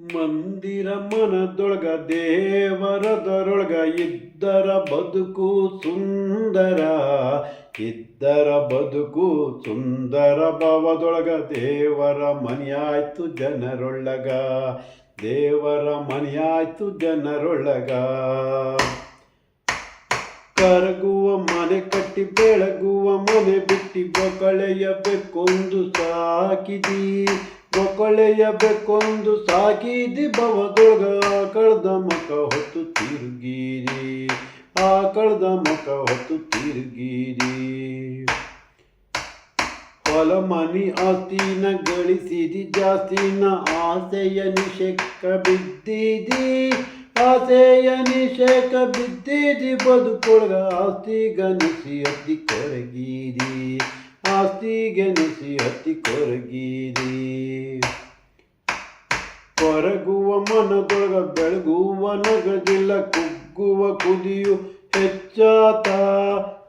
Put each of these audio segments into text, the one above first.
ಮಂದಿರ ಮನದೊಳಗ, ದೇವರದರೊಳಗ ಇದ್ದರ ಬದುಕು ಸುಂದರ. ಇದ್ದರ ಬದುಕು ಸುಂದರ ಭವದೊಳಗ ದೇವರ ಮನೆಯಾಯ್ತು ಜನರೊಳಗ. ದೇವರ ಮನೆಯಾಯ್ತು ಜನರೊಳಗ. ಕರಗುವ ಮನೆ ಕಟ್ಟಿ, ಬೆಳಗುವ ಮನೆ ಬಿಟ್ಟಿ ಬೊಕಳೆಯ ಸಾಕಿದಿ. ಬೊಕಳೆಯ ಬೆಕ್ಕೊಂದು ಸಾಕಿದಿ ಭವದೊಳಗ. ಕಳ್ದ ಮಕ ಹೊತ್ತು ತಿರುಗಿರಿ. ಆ ಕಳ್ದ ಮಕ ಹೊತ್ತು ತಿರುಗಿರಿ. ಹೊಲ ಮನಿ ಆಸ್ತಿನ ಗಳಿಸಿದಿ, ಜಾಸ್ತಿನ ಆಸೆಯ ನಿಷೇಕ ಬಿದ್ದಿದಿ. ಆಸೆಯ ನಿಷೇಕ ಬಿದ್ದಿದಿ, ಬದುಕೊಳಗ ಆಸ್ತಿ ಗನಿಸಿ ಅತಿ ಕೊರಗಿರಿ. ಆಸ್ತಿ ಗನಿಸಿ ಹತ್ತಿ ಕೊರಗಿರಿ. ಕೊರಗುವ ಮನದೊಳಗ ಬೆಳಗುವ ನಗದಿಲ್ಲ, ಕುಗ್ಗುವ ಕುದಿಯು ಹೆಚ್ಚಾತ,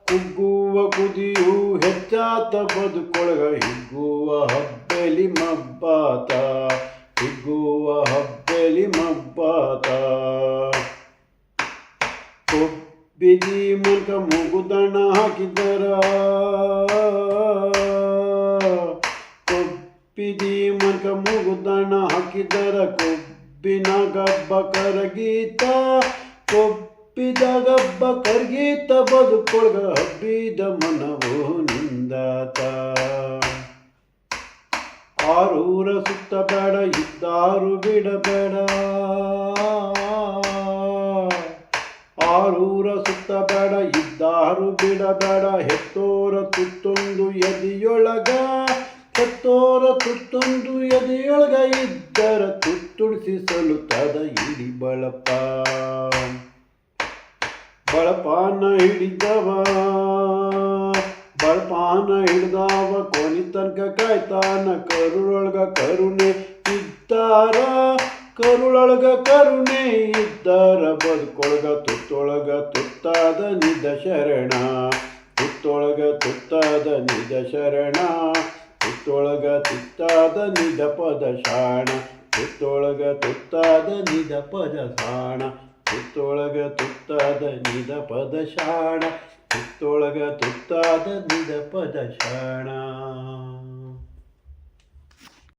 ಕುಗ್ಗುವ ಕುದಿಯು ಹೆಚ್ಚಾತ, ಬದುಕೊಳಗ ಹಿಗ್ಗುವ ಹಬ್ಬಲಿ ಮಬ್ಬಾತ, ಹಿಗ್ಗುವ ಹಬ್ಬಲಿ ಮಬ್ಬಾತ. ಕೊಬ್ಬಿದಿ ಮುಲ್ಕ ಮುಗುದಣ ಹಾಕಿದರ. ಕೊಬ್ಬಿದಿ ಮನಕ ಮುಗುದಣ ಹಾಕಿದರ ಕೊಬ್ಬಿನ ಗಬ್ಬ ಕರಗೀತ. ಕೊಬ್ಬಿದ ಗಬ್ಬ ಕರಗೀತ ಬದುಕೊಳಗ ಹಬ್ಬಿದ ಮನವು ನಿಂದಾತ. ಆರೂರ ಸುತ್ತ ಬೇಡ, ಇದ್ದಾರು ಬಿಡಬೇಡ. ಆರೂರ ಸುತ್ತ ಬೇಡ, ಇದ್ದಾರು ಬಿಡಬೇಡ. ಹೆತ್ತೋರ ತುತ್ತೊಂದು ಎದಿಯೊಳಗ ಹೆತ್ತೋರ ತುತ್ತೊಂದು ಎದೆಯೊಳಗ ಇದ್ದರ ತುತ್ತುಡಿಸಿ ಸಲುತ್ತದ ಇಡಿ ಬಳಪ. ಬಳಪಾನ ಹಿಡಿದವ, ಬಳಪಾನ ಹಿಡ್ದವ, ಕೊನಿ ತನಕ ಕಾಯ್ತಾನ, ಕರುಳೊಳಗ ಕರುಣೆ ಇದ್ದಾರ, ಕರುಳೊಳಗ ಕರುಣೆ ಇದ್ದಾರ, ಬದುಕೊಳಗ ತುತ್ತೊಳಗ ತುತ್ತಾದ ನಿದ ಶರಣ, ತುತ್ತೊಳಗ ತುತ್ತಾದ ನಿದ ಶರಣ. ತುತ್ತೊಳಗ ತುತ್ತಾದ ನಿಡಪದ ಶಾಣ ತುತ್ತೊಳಗ ತುತ್ತಾದ ನಿದ ಸಾಣ ತುತ್ತೊಳಗ ತುತ್ತಾದ ನಿದ ಪದ ಶಾಣ ತುತ್ತೊಳಗ ತುತ್ತಾದ ನಿದಪದ ಶಾಣ.